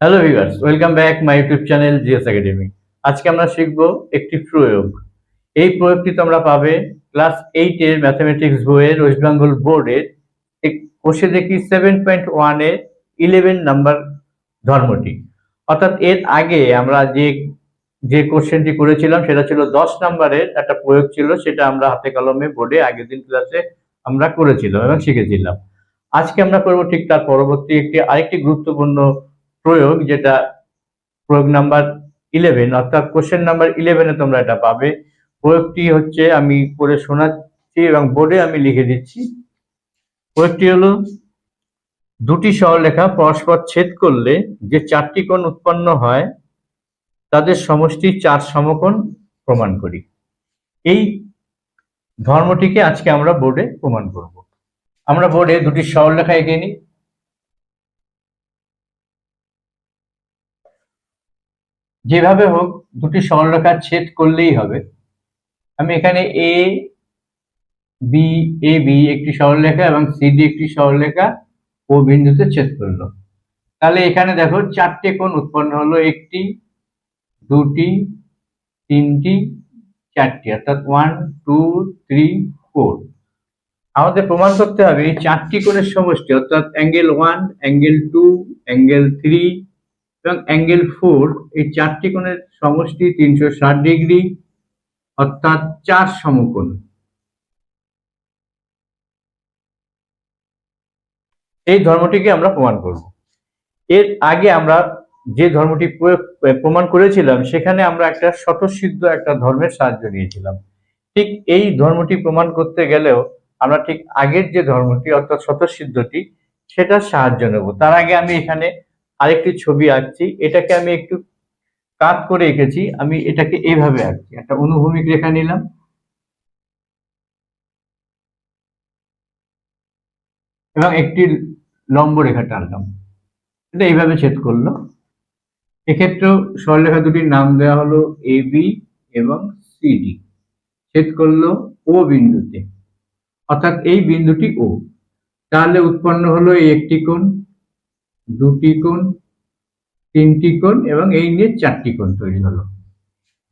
Hello viewers welcome back my YouTube channel GS academy আজকে আমরা শিখব একটি প্রয়োগ। এই প্রয়োগটি তোমরা পাবে ক্লাস এইটের ম্যাথমেটিক্স বইয়ের ওয়েস্ট বেঙ্গল বোর্ডের কোষে দেখি সেভেন পয়েন্ট ওয়ানের ইলেভেন নাম্বার ধর্মটি। অর্থাৎ এর আগে আমরা যে যে কোশ্চেনটি করেছিলাম সেটা ছিল দশ নাম্বারের একটা প্রয়োগ ছিল, সেটা আমরা হাতে কলমে বোর্ডে আগের দিন ক্লাসে আমরা করেছিলাম এবং শিখেছিলাম। আজকে আমরা করব ঠিক তার পরবর্তী একটি আরেকটি গুরুত্বপূর্ণ প্রয়োগ, যেটা প্রয়োগ নাম্বার ইলেভেন অর্থাৎ কোশ্চেন নাম্বার ইলেভেনে তোমরা এটা পাবে। প্রয়োগটি হচ্ছে, আমি করে শোনাচ্ছি এবং বোর্ডে আমি লিখে দিচ্ছি। প্রয়োগটি হলো, দুটি সরলরেখা পরস্পর ছেদ করলে যে চারটি কোণ উৎপন্ন হয়, তাদের সমষ্টি চার সমকোণ প্রমাণ করি। এই ধর্মটিকে আজকে আমরা বোর্ডে প্রমাণ করব। আমরা বোর্ডে দুটি সরলরেখা এঁকে নিই। যেভাবে হোক দুটি সরলরেখা ছেদ করলেই হবে। আমি এখানে এ বি এ বি একটি সরলরেখা এবং সিডি একটি সরলরেখা ও বিন্দুতে ছেদ করল। তাহলে এখানে দেখো চারটে কোণ উৎপন্ন হলো, একটি, দুটি, তিনটি, চারটি, অর্থাৎ ওয়ান টু থ্রি ফোর আমাদের প্রমাণ করতে হবে এই চারটি কোণের সমষ্টি, অর্থাৎ angle one angle two angle three এবং অ্যাঙ্গেল ফোর এই চারটি কোণের সমষ্টি তিনশো ষাট ডিগ্রি অর্থাৎ চার সমকোণ। এই ধর্মটিকে আমরা প্রমাণ করব। এর আগে আমরা যে ধর্মটি প্রমাণ করেছিলাম, সেখানে আমরা একটা স্বতঃসিদ্ধ একটা ধর্মের সাহায্য নিয়েছিলাম। ঠিক এই ধর্মটি প্রমাণ করতে গেলেও আমরা ঠিক আগের যে ধর্মটি অর্থাৎ স্বতঃসিদ্ধটি, সেটার সাহায্য নেব। তার আগে আমি এখানে আরেকটি ছবি আঁকছি। এটাকে আমি একটু কাট করে এঁকেছি। আমি এটাকে এইভাবে আঁকছি। একটা অনুভূমিক রেখা নিলাম। এবং একটি লম্ব রেখা টানলাম। এটা এইভাবে ছেদ করল। এক্ষেত্রেও সরলরেখা দুটির নাম দেওয়া হলো এ বি এবং সিডি ছেদ করল ও বিন্দুতে। অর্থাৎ এই বিন্দুটি ও তাহলে উৎপন্ন হলো এই একটি কোণ। দুটি কোণ, তিনটি কোণ এবং এই নিয়ে চারটি কোণ তৈরি হলো।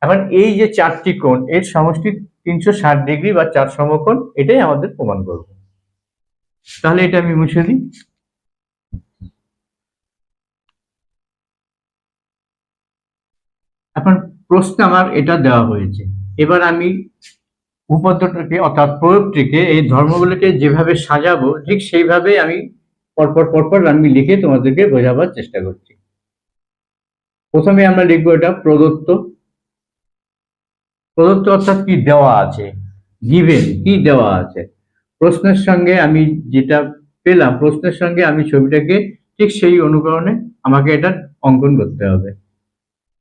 এখন এই যে চারটি কোণ, এর সমষ্টি তিনশো ষাট ডিগ্রি বা চার সমকোণ, এটাই আমাদের প্রমাণ করব। তাহলে এটা আমি মুছে দিই। এখন প্রশ্ন আমার এটা দেওয়া হয়েছে। এবার আমি উপপাদ্যটাকে অর্থাৎ প্রয়োগটিকে, এই ধর্মগুলোকে যেভাবে সাজাবো, ঠিক সেইভাবে আমি পরপর পরপর আমি লিখে তোমাদেরকে বোঝাবার চেষ্টা করছি। প্রথমে আমরা লিখব এটা প্রদত্ত। প্রদত্ত অর্থাৎ কি দেওয়া আছে? গিভেন কি দেওয়া আছে? প্রশ্নের সঙ্গে আমি যেটা পেলাম, প্রশ্নের সঙ্গে আমি ছবিটাকে ঠিক সেই অনুকরণে আমাকে এটা অঙ্কন করতে হবে।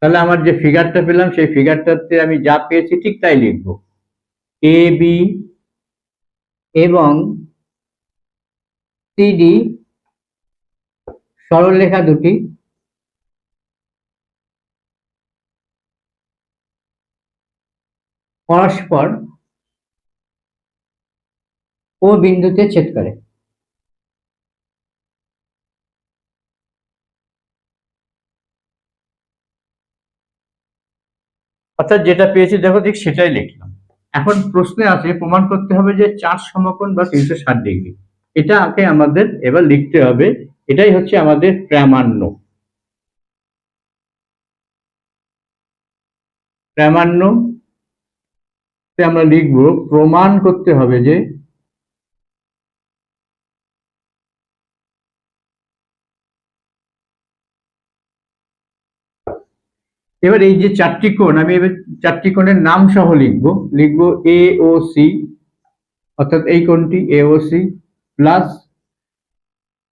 তাহলে আমার যে ফিগারটা পেলাম, সেই ফিগারটাতে আমি যা পেয়েছি ঠিক তাই লিখব। এ বি এবং সিডি সরলরেখা দুটি। পরস্পর ও বিন্দুতে ছেদ করে। অর্থাৎ যেটা পেয়েছি, দেখো ঠিক সেটাই লিখলাম। এখন প্রশ্নে আছে, প্রমাণ করতে হবে যে চার সমকোণ বা তিনশো ষাট ডিগ্রি। আগে আমাদের এবার লিখতে হবে এটাই হচ্ছে আমাদের প্রামাণ্য। প্রামাণ্য আমরা লিখব, প্রমাণ করতে হবে যে এবার এই যে চারটি কোণ, আমি এবার চারটি কোণের নাম সহ লিখব। লিখব এ ও সি অর্থাৎ এই কোণটি A O C plus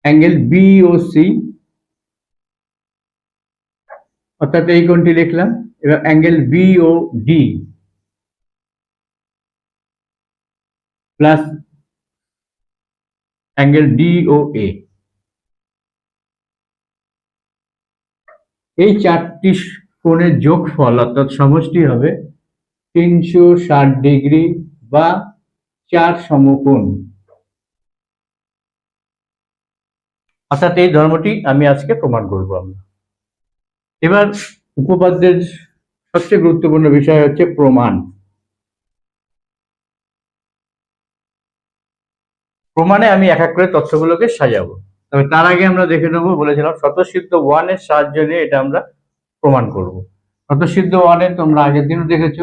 angle B O C অর্থাৎ এই কোণটি লিখলাম, এবার angle B O D plus angle D O A এই চারটি কোণের যোগফল অর্থাৎ সমষ্টি হবে তিনশো ষাট ডিগ্রি বা চার সমকোণ। অর্থাৎ এই ধর্মটি আমি আজকে প্রমাণ করব আমরা। এবার উপপাদ্যের সবচেয়ে গুরুত্বপূর্ণ বিষয় হচ্ছে প্রমাণ। প্রমাণে আমি এক এক করে তথ্যগুলোকে সাজাবো। তবে তার আগে আমরা দেখে নেব, বলেছিলাম স্বতঃসিদ্ধ ওয়ানের সাহায্য নিয়ে এটা আমরা প্রমাণ করব। স্বতঃসিদ্ধ ওয়ানে তোমরা আগের দিনও দেখেছ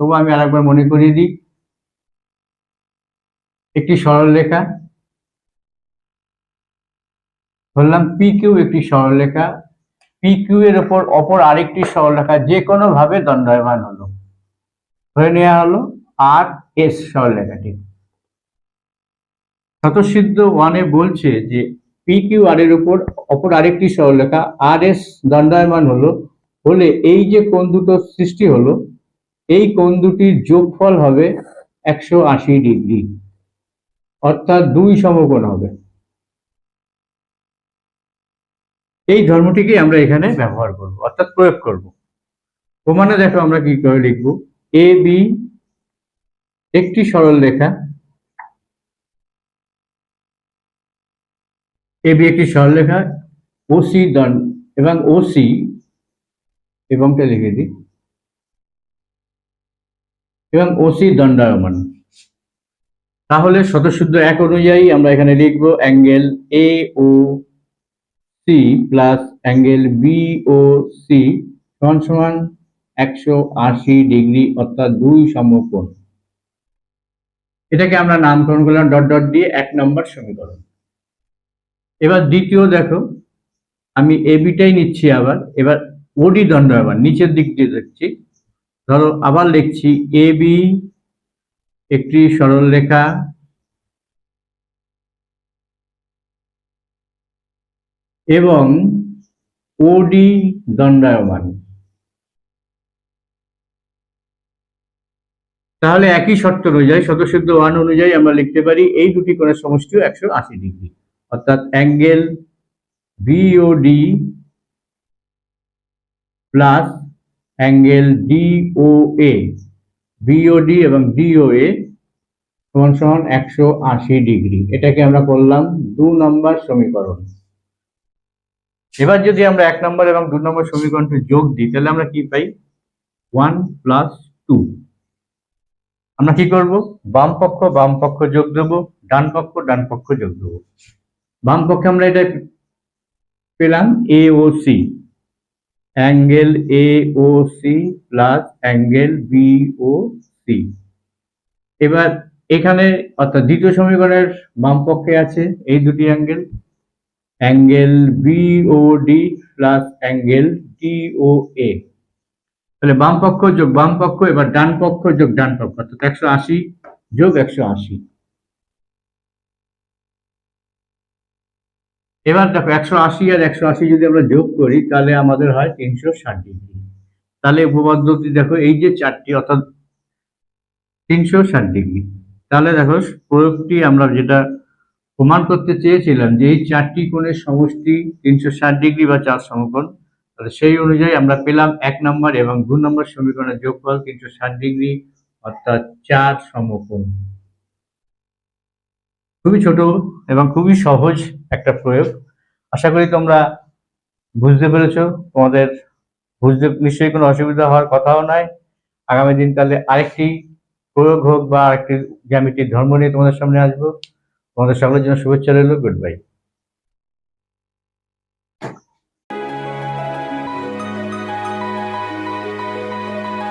তবু আমি আরেকবার মনে করিয়ে দিই। একটি সরলরেখা বললাম পি কিউ একটি সরলরেখা। পি কিউ এর ওপর, অপর আরেকটি সরলরেখা যে কোনো ভাবে দণ্ডায়মান হলো। ধরে নেওয়া হলো আর এস সরলরেখাটি। স্বতঃসিদ্ধ ওয়ানে বলছে যে পি কিউ আর এর উপর অপর আরেকটি সরলরেখা আর এস দণ্ডায়মান হলো হলে এই যে কোণ দুটো সৃষ্টি হলো, এই কোণ দুটির যোগফল হবে একশো আশি ডিগ্রি, অর্থাৎ দুই সমকোণ হবে। এই ধর্মটিকে আমরা এখানে ব্যবহার করব, অর্থাৎ প্রয়োগ করব। প্রমাণে দেখো আমরা কি করে লিখব? এ, বি, একটি সরল রেখা। এ, বি, একটি সরলরেখা ওসি দণ্ড এবং ওসি এবংটা লিখে দিই। এবং ওসি দণ্ডায়মান। তাহলে শতশুদ্ধ এক অনুযায়ী আমরা এখানে লিখব angle A, O C plus angle B O C সমান সমান একশো আশি ডিগ্রি অর্থাৎ দুই সমকোণ। এটাকে আমরা নামকরণ করলাম ডট ডট দিয়ে এক নম্বর সমীকরণ। এবার দ্বিতীয় দেখো, আমি এ বিটাই নিচ্ছি আবার, এবার ওডি দণ্ড আবার, নিচের দিক দিয়ে দেখছি। ধরো আবার লিখছি বি একটি সরল রেখা এবং ওডি দণ্ডায়মান। তাহলে একই শর্ত অনুযায়ী শতসিদ্ধ ওয়ান অনুযায়ী আমরা লিখতে পারি এই দুটি কোণের সমষ্টিও একশো আশি ডিগ্রি। অর্থাৎ angle BOD plus angle DOA BOD এবং ডিওএ সমান সমান একশো আশি ডিগ্রি। এটাকে আমরা করলাম দু নম্বর সমীকরণ। এবার যদি আমরা এক নম্বর এবং দু নম্বর সমীকরণটি যোগ দিই, তাহলে আমরা কি পাই? ওয়ান প্লাস টু আমরা কি করব? বাম পক্ষ বাম পক্ষ যোগ দেবো, ডান পক্ষ ডান পক্ষ যোগ দেবো। বাম পক্ষে আমরা এটা পেলাম A O C angle A O C plus angle B O C এবার এখানে, অর্থাৎ দ্বিতীয় সমীকরণের বাম পক্ষে আছে, এই দুটি angle. Angle B O D plus angle D O A তাহলে বাম পক্ষ যোগ বাম পক্ষ, এবার ডান পক্ষ যোগ ডান পক্ষ, অর্থাৎ একশো আশি যোগ একশো আশি। এবার দেখো, একশো আশি আর একশো আশি যদি আমরা যোগ করি, তাহলে আমাদের হয় তিনশো ষাট ডিগ্রি। তাহলে উপপাদ্যটি দেখো, এই যে চারটি, অর্থাৎ তিনশো ষাট ডিগ্রি। তাহলে দেখো, প্রয়োগটি আমরা যেটা প্রমাণ করতে চেয়েছিলাম যে এই চারটি কোণের সমষ্টি তিনশো ষাট ডিগ্রি বা চার সমকোণ, তাহলে সেই অনুযায়ী আমরা পেলাম এক নম্বর এবং দু নম্বর সমীকরণের যোগফল তিনশো ষাট ডিগ্রি অর্থাৎ চার সমকোণ। খুবই ছোট এবং খুবই সহজ একটা প্রয়োগ। আশা করি তোমরা বুঝতে পেরেছ। তোমাদের বুঝতে নিশ্চয়ই কোনো অসুবিধা হওয়ার কথাও নয়। আগামী দিন তাহলে আরেকটি প্রয়োগ হোক বা আরেকটি জ্যামিতির ধর্ম নিয়ে তোমাদের সামনে আসব। তোমাদের সকলের জন্য শুভেচ্ছা রইল গুড বাই